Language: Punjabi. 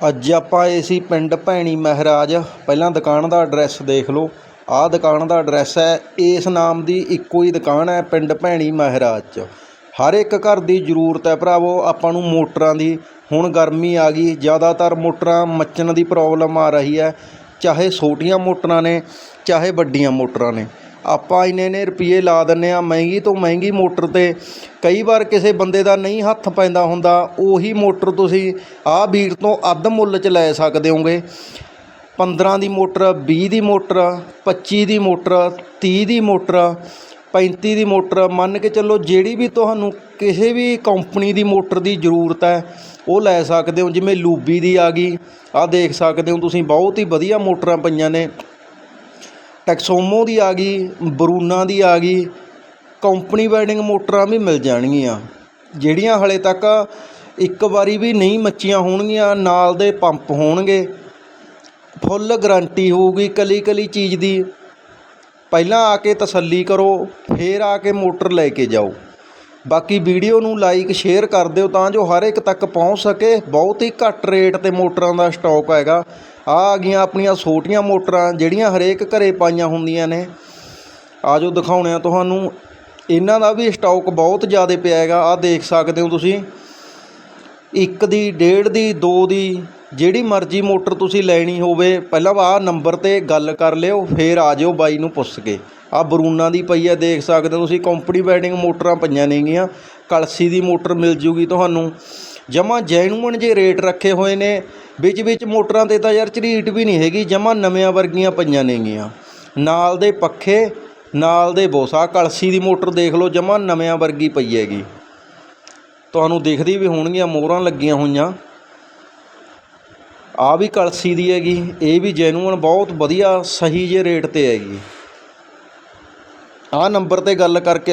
ਅੱਜ ਆਪਾਂ ਆਏ ਸੀ ਪਿੰਡ ਭੈਣੀ ਮਹਾਰਾਜ। ਪਹਿਲਾਂ ਦੁਕਾਨ ਦਾ ਐਡਰੈਸ ਦੇਖ ਲਓ। ਆਹ ਦੁਕਾਨ ਦਾ ਐਡਰੈਸ ਹੈ, ਇਸ ਨਾਮ ਦੀ ਇੱਕੋ ਹੀ ਦੁਕਾਨ ਹੈ ਪਿੰਡ ਭੈਣੀ ਮਹਾਰਾਜ। 'ਚ ਹਰ ਇੱਕ ਘਰ ਦੀ ਜ਼ਰੂਰਤ ਹੈ ਭਰਾਵੋ, ਆਪਾਂ ਨੂੰ ਮੋਟਰਾਂ ਦੀ। ਹੁਣ ਗਰਮੀ ਆ ਗਈ, ਜ਼ਿਆਦਾਤਰ ਮੋਟਰਾਂ ਮੱਚਣ ਦੀ ਪ੍ਰੋਬਲਮ ਆ ਰਹੀ ਹੈ। ਚਾਹੇ ਛੋਟੀਆਂ ਮੋਟਰਾਂ ਨੇ, ਚਾਹੇ ਵੱਡੀਆਂ ਮੋਟਰਾਂ ਨੇ। ਆਪਾਂ ਇੰਨੇ ਨੇ ਰੁਪਏ ਲਾ ਦਿੰਨੇ ਆ, ਮਹਿੰਗੀ ਤੋਂ ਮਹਿੰਗੀ ਮੋਟਰ ਤੇ। ਕਈ ਵਾਰ ਕਿਸੇ ਬੰਦੇ ਦਾ ਨਹੀਂ ਹੱਥ ਪੈਂਦਾ ਹੁੰਦਾ, ਉਹੀ ਮੋਟਰ ਤੁਸੀਂ ਆਹ ਵੀਰ ਤੋਂ ਅੱਧ ਮੁੱਲ 'ਚ ਲੈ ਸਕਦੇ ਹੋਗੇ। 15 ਦੀ ਮੋਟਰ 20 ਦੀ ਮੋਟਰ 25 ਦੀ ਮੋਟਰ 30 ਦੀ ਮੋਟਰ 35 ਦੀ ਮੋਟਰ, ਮੰਨ ਕੇ ਚੱਲੋ ਜਿਹੜੀ ਵੀ ਤੁਹਾਨੂੰ ਕਿਸੇ ਵੀ ਕੰਪਨੀ ਦੀ ਮੋਟਰ ਦੀ ਜ਼ਰੂਰਤ ਹੈ, ਉਹ ਲੈ ਸਕਦੇ ਹੋ। ਜਿਵੇਂ ਲੂਬੀ ਦੀ ਆ ਗਈ, ਆਹ ਦੇਖ ਸਕਦੇ ਹੋ ਤੁਸੀਂ, ਬਹੁਤ ਹੀ ਵਧੀਆ ਮੋਟਰਾਂ ਪਈਆਂ ਨੇ। ਟੈਕਸੋਮੋ ਦੀ ਆ ਗਈ ਬਰੂਨਾ ਦੀ ਆ ਗਈ ਕੰਪਨੀ ਵੈਡਿੰਗ ਮੋਟਰਾਂ ਵੀ ਮਿਲ ਜਾਣਗੀਆਂ। ਜਿਹੜੀਆਂ ਹਲੇ ਤੱਕ ਇੱਕ ਵਾਰੀ ਵੀ ਨਹੀਂ ਮੱਚੀਆਂ ਹੋਣਗੀਆਂ, ਨਾਲ ਦੇ ਪੰਪ ਹੋਣਗੇ। ਫੁੱਲ ਗਰੰਟੀ ਹੋਊਗੀ ਕਲੀ ਕਲੀ ਚੀਜ਼ ਦੀ। ਪਹਿਲਾਂ ਆ ਕੇ ਤਸੱਲੀ ਕਰੋ, ਫੇਰ ਆ ਕੇ ਮੋਟਰ ਲੈ ਕੇ ਜਾਓ। ਬਾਕੀ ਵੀਡੀਓ ਨੂੰ ਲਾਈਕ, ਸ਼ੇਅਰ ਕਰ ਦਿਓ ਤਾਂ ਜੋ ਹਰ ਇੱਕ ਤੱਕ ਪਹੁੰਚ ਸਕੇ। ਬਹੁਤ ਹੀ ਘੱਟ ਰੇਟ ਤੇ ਮੋਟਰਾਂ ਦਾ ਸਟਾਕ ਹੈਗਾ। ਆ ਆ ਗਈਆਂ ਆਪਣੀਆਂ ਛੋਟੀਆਂ ਮੋਟਰਾਂ, ਜਿਹੜੀਆਂ ਹਰੇਕ ਘਰੇ ਪਾਈਆਂ ਹੁੰਦੀਆਂ ਨੇ। ਆ ਜੋ ਦਿਖਾਉਣੇ ਆ ਤੁਹਾਨੂੰ। ਇਹਨਾਂ ਦਾ ਵੀ ਸਟਾਕ ਬਹੁਤ ਜ਼ਿਆਦਾ ਪਿਆ ਹੈਗਾ। ਆ ਦੇਖ ਸਕਦੇ ਹੋ ਤੁਸੀਂ। ਇੱਕ ਦੀ, ਡੇਢ ਦੀ, ਦੋ ਦੀ ਜਿਹੜੀ ਮਰਜ਼ੀ ਮੋਟਰ ਤੁਸੀਂ ਲੈਣੀ ਹੋਵੇ, ਪਹਿਲਾਂ ਆਹ ਨੰਬਰ ਤੇ ਗੱਲ ਕਰ ਲਿਓ, ਫਿਰ ਆ ਜਿਓ ਬਾਈ ਨੂੰ ਪੁੱਛ ਕੇ। ਆਹ ਬਰੂਨਾ ਦੀ ਪਈ ਹੈ ਦੇਖ ਸਕਦੇ ਹੋ ਤੁਸੀਂ, ਕੰਪਨੀ ਵੈਡਿੰਗ ਮੋਟਰਾਂ ਪਈਆਂ ਨੇਗੀਆਂ, ਕਲਸੀ ਦੀ ਮੋਟਰ ਮਿਲ ਜੂਗੀ ਤੁਹਾਨੂੰ। ਜਮਾ ਜੈਨੂਅਨ ਜੇ ਰੇਟ ਰੱਖੇ ਹੋਏ ਨੇ, ਵਿੱਚ ਵਿੱਚ ਮੋਟਰਾਂ ਤੇ ਤਾਂ ਯਾਰ ਝਰੀਟ ਵੀ ਨਹੀਂ ਹੈਗੀ, ਜਮਾ ਨਵਿਆਂ ਵਰਗੀਆਂ ਪਈਆਂ ਨੇਗੀਆਂ। ਨਾਲ ਦੇ ਪੱਖੇ, ਨਾਲ ਦੇ ਬੋਸਾ ਕਲਸੀ ਦੀ ਮੋਟਰ ਦੇਖ ਲਓ, ਜਮਾ ਨਵਿਆਂ ਵਰਗੀ ਪਈ ਹੈਗੀ। ਤੁਹਾਨੂੰ ਦਿਖਦੀ ਵੀ ਹੋਣਗੀਆਂ, ਮੋਹਰਾਂ ਲੱਗੀਆਂ ਹੋਈਆਂ। ਆ ਵੀ ਕਲਸੀ ਦੀ ਹੈਗੀ, ਇਹ ਵੀ ਜੈਨੂਅਨ ਬਹੁਤ ਵਧੀਆ ਸਹੀ ਜੇ ਰੇਟ ਤੇ ਹੈਗੀ। ਆਹ ਨੰਬਰ ਤੇ ਗੱਲ ਕਰਕੇ ਲੈ-